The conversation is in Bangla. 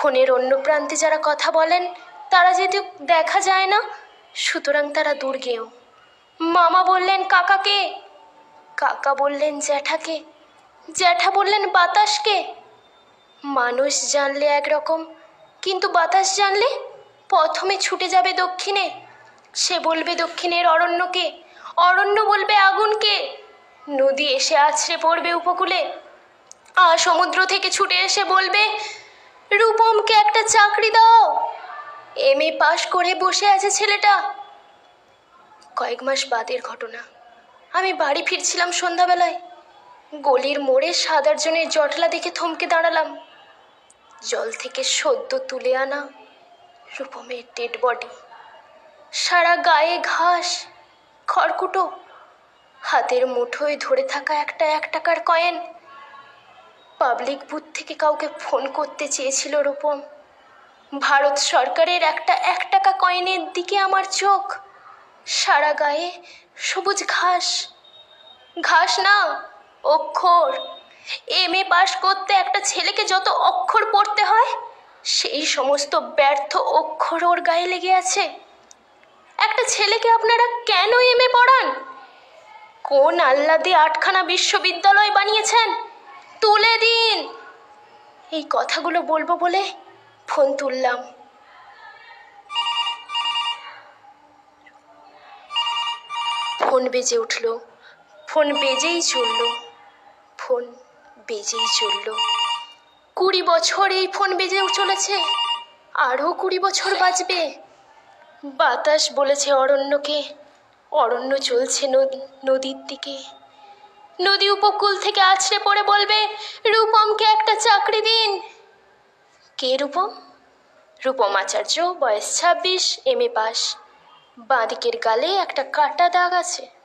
ফোনের অন্য প্রান্তে যারা কথা বলেন, তারা যেহেতু দেখা যায় না, সুতরাং তারা দুর্গেও মামা বললেন, কাকাকে? কাকা বললেন, জ্যাঠাকে। জ্যাঠা বললেন, বাতাসকে? মানুষ জানলে একরকম, কিন্তু বাতাস জানলে প্রথমে ছুটে যাবে দক্ষিণে। সে বলবে, দক্ষিণের অরণ্যকে। অরণ্য বলবে, আগুনকে। নদী এসে আছড়ে পড়বে উপকূলে। আর সমুদ্র থেকে ছুটে এসে বলবে রূপমকে একটা চাকরি দাও। এম এ পাশ করে বসে আছে ছেলেটা। কয়েক মাস বাদের ঘটনা। আমি বাড়ি ফিরছিলাম সন্ধ্যাবেলায়। গলির মোড়ে সাদার জনের জটলা দেখে থমকে দাঁড়ালাম। জল থেকে সদ্য তুলে আনা রূপমের ডেড বডি সারা গায়ে ঘাস, খড়কুটো, হাতের মুঠোয় ধরে থাকা একটা এক টাকার কয়েন পাবলিক বুথ থেকে কাউকে ফোন করতে চেয়েছিল রূপম। ভারত সরকারের একটা এক টাকা কয়েনের দিকে আমার চোখ। সারা গায়ে সবুজ ঘাস। ঘাস না, অক্ষর। এম এ পাশ করতে একটা ছেলেকে যত অক্ষর পড়তে হয়, সেই সমস্ত ব্যর্থ অক্ষর ওর গায়ে লেগে আছে। একটা ছেলেকে আপনারা কেন এম এ পড়ান? কোন আহ্লাদে আটখানা বিশ্ববিদ্যালয় বানিয়েছেন? তুলে দিন। এই কথাগুলো বলব বলে ফোন তুললাম। ফোন বেজে উঠল। ফোন বেজেই চলল। ফোন বেজেই চলল। কুড়ি বছর এই ফোন বেজেও চলেছে। আরও কুড়ি বছর বাঁচবে। বাতাস বলেছে অরণ্যকে। অরণ্য চলছে নদ- নদীর দিকে। নদী উপকূল থেকে আছড়ে পড়ে বলবে, রূপমকে একটা চাকরি দিন। কে রূপম? রূপম আচার্য, বয়স ছাব্বিশ, এম এ পাস বাঁদিকের গালে একটা কাটা দাগ আছে।